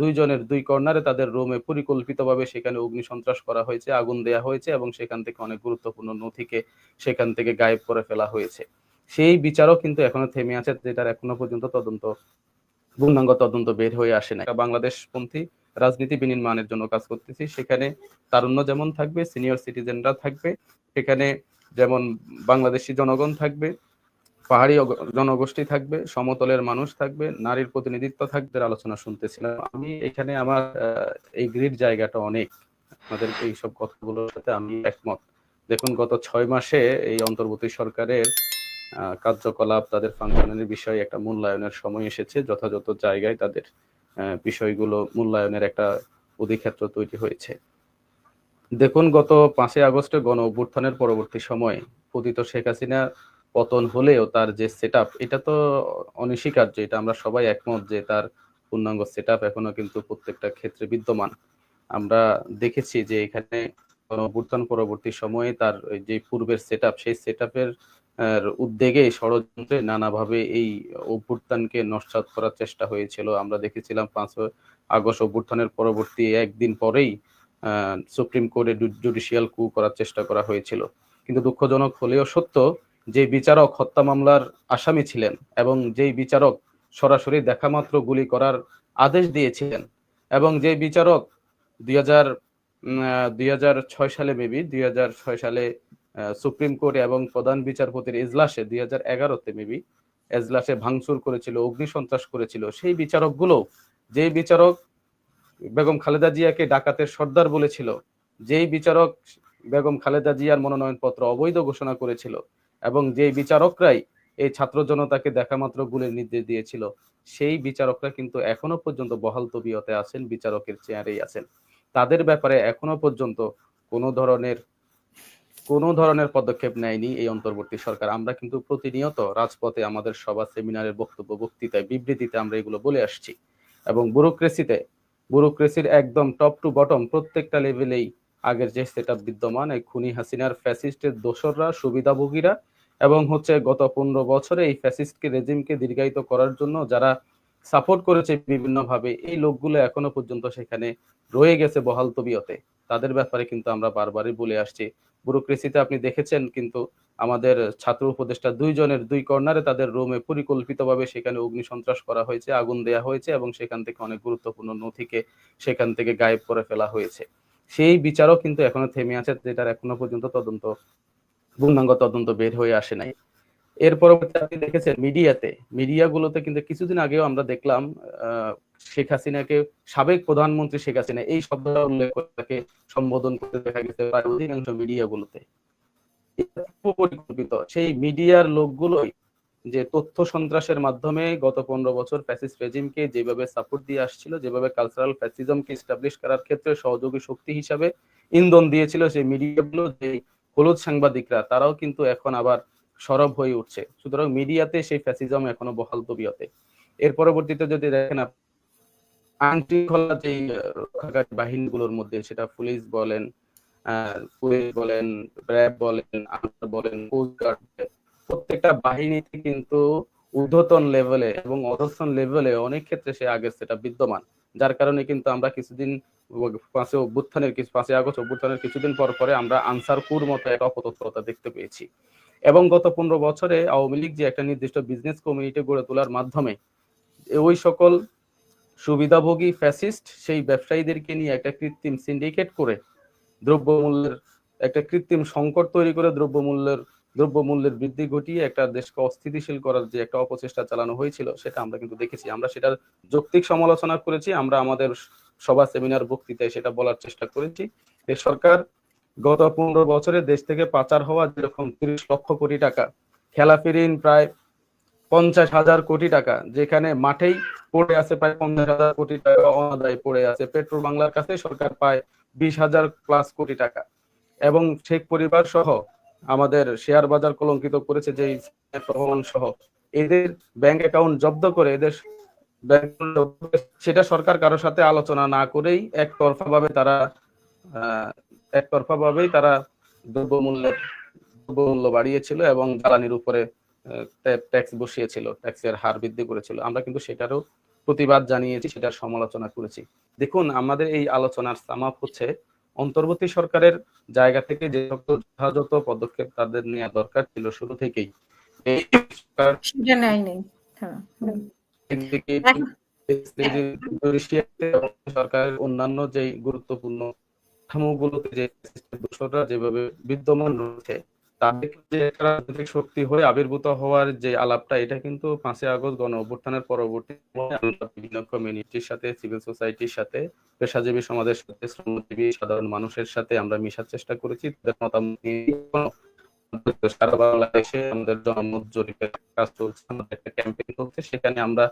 দুইজনের দুই কর্নারে তাদের রুমে পরিকল্পিতভাবে সেখানে অগ্নি সন্ত্রাস করা হয়েছে, আগুন দেয়া হয়েছে এবং সেখান থেকে অনেক গুরুত্বপূর্ণ নথিকে সেখান থেকে গায়েব করে ফেলা হয়েছে। সেই বিচারও কিন্তু এখনও থেমে আছে, যেটার এখনও পর্যন্ত তদন্ত, পূর্ণাঙ্গ তদন্ত বের হয়ে আসে না বাংলাদেশ পন্থী রাজনীতি বিনির্মাণের জন্য কাজ করতেছি। সেখানে তারুণ্য যেমন থাকবে, সিনিয়র সিটিজেনরা থাকবে। সেখানে যেমন বাংলাদেশি জনগণ থাকবে পাহাড়ি জনগোষ্ঠী থাকবে, সমতলের মানুষ থাকবে, নারীর প্রতিনিধিত্ব থাকবে আলোচনা শুনতেছিলাম। আমি এখানে আমার এই গ্রিড জায়গাটা অনেক। আমাদের এইসব কথাগুলোর সাথে আমি একমত। দেখুন, গত ছয় মাসে এই অন্তর্বর্তী সরকারের কার্যকলাপ, তাদের ফাংশনের বিষয়ে একটা মূল্যায়নের সময় এসেছে। যথাযথ জায়গায় তাদের বিষয়গুলো মূল্যায়নের একটা অধিক্ষেত্র তৈরি হয়েছে। দেখুন, গত পাঁচই আগস্টে গণ অভ্যুত্থানের পরবর্তী সময়ে, পতিত শেখ হাসিনা পতন হলেও তার যে সেট এটা তো অনস্বীকার্য। এটা আমরা সবাই একমত যে তার পূর্ণাঙ্গ সেট এখনও কিন্তু প্রত্যেকটা ক্ষেত্রে বিদ্যমান। আমরা দেখেছি যে এখানে গণ অভ্যুত্থান পরবর্তী সময়ে তার যে পূর্বের সেট সেই সেট উদ্যোগে ষড়যন্ত্রে নানাভাবে এই অভ্যুত্থানকে নস্বাত করার চেষ্টা হয়েছিল। আমরা দেখেছিলাম পাঁচ আগস্ট অভ্যুত্থানের পরবর্তী একদিন পরেই সুপ্রিম কোর্টে জুডিশিয়াল কু করার চেষ্টা করা হয়েছিল। কিন্তু দুঃখজনক হলেও সত্য যে বিচারক হত্যা মামলার আসামি ছিলেন এবং যেই বিচারক সরাসরি দেখা মাত্র গুলি করার আদেশ দিয়েছিলেন এবং যে বিচারক দুই হাজার দুই সালে মেবি, দুই হাজার ছয় সালে সুপ্রিম কোর্ট এবং প্রধান বিচারপতির এজলাসে দুই হাজার এগারোতে মেবি এজলাসে ভাঙচুর করেছিল অগ্নি সন্ত্রাস করেছিল, সেই বিচারকগুলো, যেই বিচারক বেগম খালেদা জিয়াকে ডাকাতের সর্দার বলেছিল, যেই বিচারক বেগম খালেদা জিয়ার মনোনয়নপত্র অবৈধ ঘোষণা করেছিল এবং যেই বিচারকরাই এই ছাত্র জনতাকে দেখা মাত্র গুলির নির্দেশ দিয়েছিল, সেই বিচারকরা কিন্তু এখনও পর্যন্ত বহাল তবিয়তে আছেন, বিচারকের চেয়ারেই আছেন। তাদের ব্যাপারে এখনও পর্যন্ত কোনো ধরনের কোনো ধরনের পদক্ষেপ নেয়নি এই অন্তর্বর্তী সরকার। আমরা কিন্তু প্রতিনিয়ত রাজপথে আমাদের সভা, সেমিনারের বক্তব্য, বক্তৃতায়, বিবৃতিতে আমরা এগুলো বলে আসছি। এবং ব্যুরোক্রেসিতে, ব্যুরোক্রেসির একদম টপ টু বটম প্রত্যেকটা লেভেলেই আগের যে সেট বিদ্যমান, এই খুনি হাসিনার ফ্যাসিস্টের দোসররা, সুবিধাভোগীরা এবং হচ্ছে গত পনেরো বছরে এই ফ্যাসিস্টকে রেজিমকে দীর্ঘায়িত করার জন্য যারা সাপোর্ট করেছে বিভিন্নভাবে, এই লোকগুলো এখনও পর্যন্ত সেখানে রয়ে গেছে বহাল তবিয়তে। তাদের ব্যাপারে কিন্তু আমরা বারবারই বলে আসছি। ব্যুরোক্রেসিতে আপনি দেখেছেন কিন্তু আমাদের ছাত্র উপদেষ্টা দুইজনের দুই কর্নারে তাদের রুমে পরিকল্পিতভাবে সেখানে অগ্নি সন্ত্রাস করা হয়েছে, আগুন দেয়া হয়েছে এবং সেখান থেকে অনেক গুরুত্বপূর্ণ নথিকে সেখান থেকে গায়েব করে ফেলা হয়েছে। সেই বিচারও কিন্তু এখনও থেমে আছে, যেটার এখনও পর্যন্ত তদন্ত পূর্ণাঙ্গ তদন্ত বের হয়ে আসে নাই। এর পরবর্তী আপনি দেখেছেন মিডিয়াতে, মিডিয়াগুলোতে কিন্তু কিছুদিন আগেও আমরা দেখলাম শেখ হাসিনাকে, সাবেক প্রধানমন্ত্রী শেখ হাসিনা এই শব্দটা উল্লেখ করে তাকে সম্বোধন করতে দেখা গেছে প্রায় অধিকাংশ মিডিয়াগুলোতে। পরিকল্পিত সেই মিডিয়ার লোকগুলোই যে তথ্য সন্ত্রাসের মাধ্যমে গত পনেরো বছর ফ্যাসিস্ট রেজিমকে যেভাবে সাপোর্ট দিয়ে আসছিল, যেভাবে কালচারাল ফ্যাসিজমকে এস্টাবলিশ করার ক্ষেত্রে সহযোগী শক্তি হিসাবে ইন্ধন দিয়েছিল সেই মিডিয়াগুলো যে হলুদ সাংবাদিকরা তারাও কিন্তু এখন আবার সরব হয়ে উঠছে। সুতরাং মিডিয়াতে সেই ফ্যাসিজম এখনও বহাল তবিয়তে। এর পরবর্তীতে যদি দেখেন আপ- আইন শৃঙ্খলা যে রক্ষাকারী বাহিনীগুলোর মধ্যে সেটা পুলিশ বলেন পুলিশ বলেন র্যাব বলেন বলেন কোস্ট গার্ড বলেন, প্রত্যেকটা বাহিনীতে কিন্তু ঊর্ধ্বতন লেভেলে এবং অধস্তন লেভেলে অনেক ক্ষেত্রে সে আগের সেটা বিদ্যমান। যার কারণে কিন্তু আমরা কিছুদিন পাঁচে অভ্যুত্থানের কিছু পাঁচই আগস্ট অভ্যুত্থানের কিছুদিন পর পরে আমরা আনসারপুর মতো একটা অপতৎপরতা দেখতে পেয়েছি। এবং গত পনেরো বছরে আওয়ামী লীগ যে একটা নির্দিষ্ট বিজনেস কমিউনিটি গড়ে তোলার মাধ্যমে ওই সকল সুবিধাভোগী ফ্যাসিস্ট সেই ব্যবসায়ীদেরকে নিয়ে একটা কৃত্রিম সিন্ডিকেট করে দ্রব্যমূল্যের, একটা কৃত্রিম সংকট তৈরি করে দ্রব্যমূল্যের দ্রব্যমূল্যের বৃদ্ধি ঘটিয়ে একটা দেশকে অস্থিতিশীল করার যে একটা অপচেষ্টা চালানো হয়েছিল, সেটা আমরা কিন্তু দেখেছি। আমরা সেটার যৌক্তিক সমালোচনা করেছি। আমরা আমাদের সভা সেমিনার বক্তৃতায় সেটা বলার চেষ্টা করেছি। যে সরকার গত পনেরো বছরে দেশ থেকে পাচার হওয়া যেরকম তিরিশ লক্ষ কোটি টাকা খেলাপি ঋণ প্রায় পঞ্চাশ হাজার কোটি টাকা, যেখানে মাঠেই পড়ে আছে প্রায় পঞ্চাশ হাজার কোটি টাকা, অনাদায় পড়ে আছে। পেট্রোল বাংলার কাছে সরকার পায় বিশ হাজার প্লাস কোটি টাকা। এবং শেখ পরিবার সহ আমাদের শেয়ার বাজার কলঙ্কিত করেছে যে রহমান সহ এদের ব্যাংক অ্যাকাউন্ট জব্দ করে এদের সেটা সরকার কারোর সাথে আলোচনা না করেই একতরফা ভাবে তারা আহ, একতরফা ভাবেই তারা দ্রব্যমূল্য দ্রব্যমূল্য বাড়িয়েছিল এবং জ্বালানির উপরে ট্যাক্স বসিয়েছিল ট্যাক্সের হার বৃদ্ধি করেছিল। আমরা কিন্তু সেটারও প্রতিবাদ জানিয়েছি সেটার সমালোচনা করেছি। দেখুন আমাদের এই আলোচনার সামাপ হচ্ছে অন্তর্বর্তী সরকারের জায়গা থেকে যে যথাযথ পদক্ষেপ তাদের নেওয়া দরকার ছিল শুরু থেকেই। সরকারের অন্যান্য যে গুরুত্বপূর্ণ কাঠামোগুলোতে যে দোষরা যেভাবে বিদ্যমান রয়েছে, তাদের যে শক্তি হয়ে আবির্ভূত হওয়ার যে আলাপটা, এটা কিন্তু পাঁচই আগস্ট গণ অভ্যুত্থানের পরবর্তী বিভিন্ন কমিউনিটির সাথে সিভিল সোসাইটির সাথে, পেশাজীবী সমাজের সাথে, শ্রমজীবী, সাধারণ মানুষের সাথে আমরা মিশার চেষ্টা করেছি। তাদের মতামত সারা বাংলাদেশে আমাদের জনমত জরিপের কাজ চলছে, আমাদের একটা ক্যাম্পেইন চলছে, সেখানে আমরা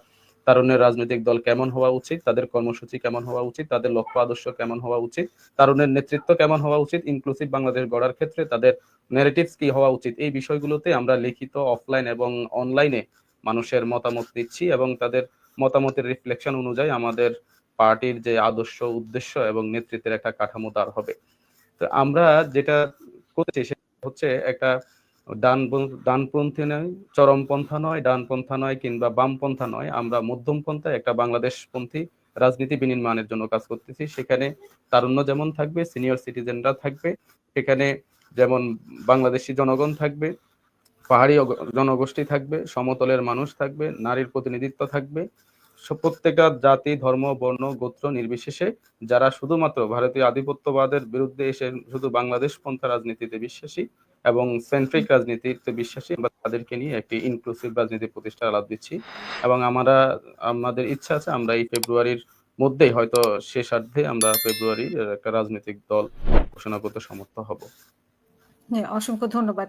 তারুণের রাজনৈতিক দল কেমন হওয়া উচিত, তাদের কর্মসূচি কেমন হওয়া উচিত, তাদের লক্ষ্য আদর্শ কেমন হওয়া উচিত তারুণের নেতৃত্ব কেমন হওয়া উচিত ইনক্লুসিভ বাংলাদেশ গড়ার ক্ষেত্রে তাদের ন্যারেটিভস কি হওয়া উচিত, এই বিষয়গুলোতে আমরা লিখিত অফলাইন এবং অনলাইনে মানুষের মতামত দিচ্ছি এবং তাদের মতামতের রিফ্লেকশন অনুযায়ী আমাদের পার্টির যে আদর্শ উদ্দেশ্য এবং নেতৃত্বের একটা কাঠামো তার হবে। তো আমরা যেটা করছি হচ্ছে একটা ডান ডানপন্থী নয় চরমপন্থা নয় ডানপন্থা নয় কিংবা বামপন্থা নয়। আমরা মধ্যমপন্থা একটা বাংলাদেশপন্থী রাজনীতি বিনির্মাণের জন্য কাজ করতেছি। সেখানে তারুণ্য যেমন থাকবে, সিনিয়র সিটিজেনরা থাকবে। সেখানে যেমন বাংলাদেশি জনগণ থাকবে, পাহাড়ি জনগোষ্ঠী থাকবে, সমতলের মানুষ থাকবে, নারীর প্রতিনিধিত্ব থাকবে। প্রত্যেকটা জাতি ধর্ম বর্ণ গোত্র নির্বিশেষে যারা শুধুমাত্র ভারতীয় আধিপত্যবাদের বিরুদ্ধে এসে শুধু বাংলাদেশ পন্থা রাজনীতিতে বিশ্বাসী এবং সেন্ট্রিক রাজনীতিতে বিশ্বাসী আমরা তাদেরকে নিয়ে একটি ইনক্লুসিভ রাজনীতি প্রতিষ্ঠার আলাপ দিচ্ছি। এবং আমরা আমাদের ইচ্ছা আছে আমরা এই ফেব্রুয়ারির মধ্যেই হয়তো শেষার্ধে আমরা ফেব্রুয়ারির একটা রাজনৈতিক দল ঘোষণা করতে সমর্থ হব। হ্যাঁ, অসংখ্য ধন্যবাদ।